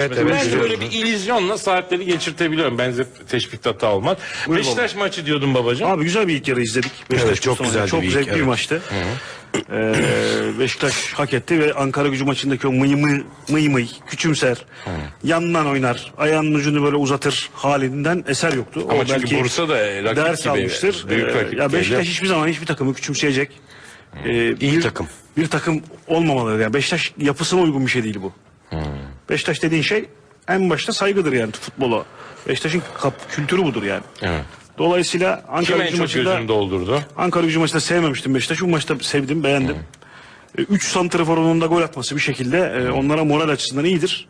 Evet, evet, ben böyle bir illüzyonla saatleri geçirtebiliyorum. Benzer teşbihte hata olmaz. Buyur Beşiktaş maçı diyordum babacığım. Abi güzel bir ilk yarı izledik. Beşiktaş Evet, çok güzeldi Çok bir zevkli bir evet. maçtı. Ee, Beşiktaş hak etti ve Ankara gücü maçındaki o mıy mıy mıy mıy küçümser, yandan oynar, ayağının ucunu böyle uzatır halinden eser yoktu. Ama o çünkü belki Bursa da e, rakip ders gibi, almıştır. büyük Ee, rakip ya Beşiktaş değil. hiçbir zaman hiçbir takımı küçümseyecek. Ee, İyi bir, takım. Bir takım olmamalı. Yani Beşiktaş yapısına uygun bir şey değil bu. Beşiktaş dediğin şey en başta saygıdır yani futbola. Beşiktaş'ın kap- kültürü budur yani. Evet. Dolayısıyla Kim Ankara en gücü çok maçında gözünü doldurdu? Ankara gücü maçında sevmemiştim Beşiktaş'ı. Bu maçta sevdim, beğendim. 3 santraforunun da gol atması bir şekilde e, onlara moral açısından iyidir.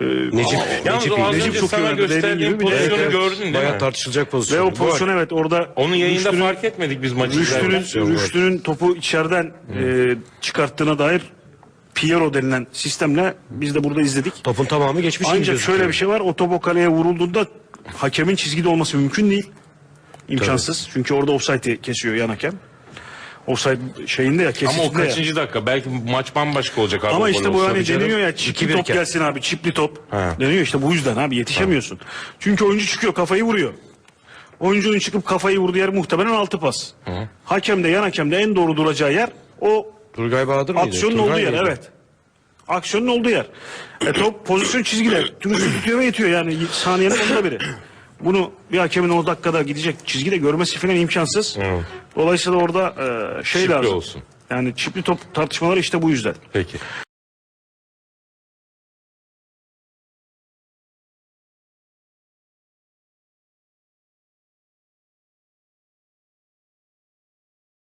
E, Necip, Yalnız Necip o az iyi. Necip önce çok iyi sana oynadı, dediğin gösterdiğim gibi bir de- pozisyonu Evet, gördün değil Bayağı mi? tartışılacak ve pozisyon. o pozisyon evet orada Onu yayında Rüştü'nün- fark etmedik biz maçı Rüştü'nün, izlerken. Rüştü'nün topu içeriden e, çıkarttığına dair Piero denilen sistemle biz de burada izledik. Topun tamamı geçmiş gibi Ancak gözüküyor. şöyle bir şey var. O top o kaleye vurulduğunda hakemin çizgide olması mümkün değil. İmkansız. Çünkü orada offside'i kesiyor yan hakem. Offside şeyinde ya Ama o kesicinde ya. kaçıncı dakika? Belki maç bambaşka olacak abi. Ama o işte gol bu olsa. hani canım. deniyor ya çipli 2-1 top iken. gelsin abi çipli top. Ha. Deniyor işte bu yüzden abi yetişemiyorsun. Çünkü oyuncu çıkıyor kafayı vuruyor. Oyuncunun çıkıp kafayı vurduğu yer muhtemelen altı pas. Hakem de yan hakem de en doğru duracağı yer o Turgay Bahadır mıydı? aksiyonun Turgay olduğu yer mıydı? evet. Aksiyonun olduğu yer. E top pozisyon çizgide. Tümüsü tutuyor ve yetiyor yani saniyenin onda biri. Bunu bir hakemin o dakikada gidecek çizgide görmesi falan imkansız. Evet. Dolayısıyla orada e, şey Çipli lazım. olsun. Yani çipli top tartışmaları işte bu yüzden. Peki.